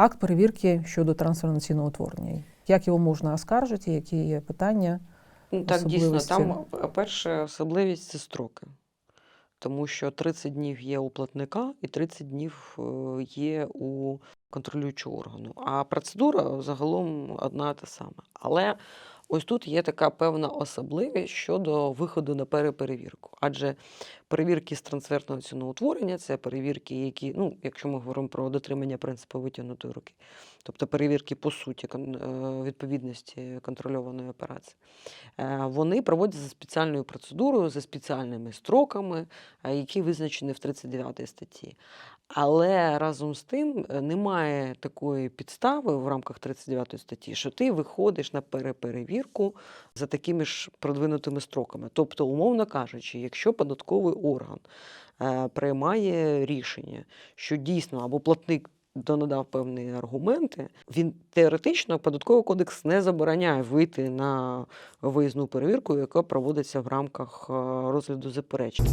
акт перевірки щодо трансформаційного утворення. Як його можна оскаржити, які є питання? Ну, так, дійсно, там перша особливість це строки. Тому що 30 днів є у платника і 30 днів е, є у контролюючого органу. А процедура загалом одна та сама. Але ось тут є така певна особливість щодо виходу на переперевірку. Адже перевірки з трансфертного ціноутворення це перевірки, які, ну, якщо ми говоримо про дотримання принципу витягнутої руки, тобто перевірки по суті е, відповідності контрольованої операції. Е, Вони проводяться за спеціальною процедурою, за спеціальними строками, е, які визначені в 39 статті. Але разом з тим немає такої підстави в рамках 39 статті, що ти виходиш на переперевірку за такими ж продвинутими строками. Тобто, умовно кажучи, якщо податковий орган е, приймає рішення, що дійсно або платник донадав певні аргументи, він теоретично податковий кодекс не забороняє вийти на виїзну перевірку, яка проводиться в рамках е, розгляду заперечень.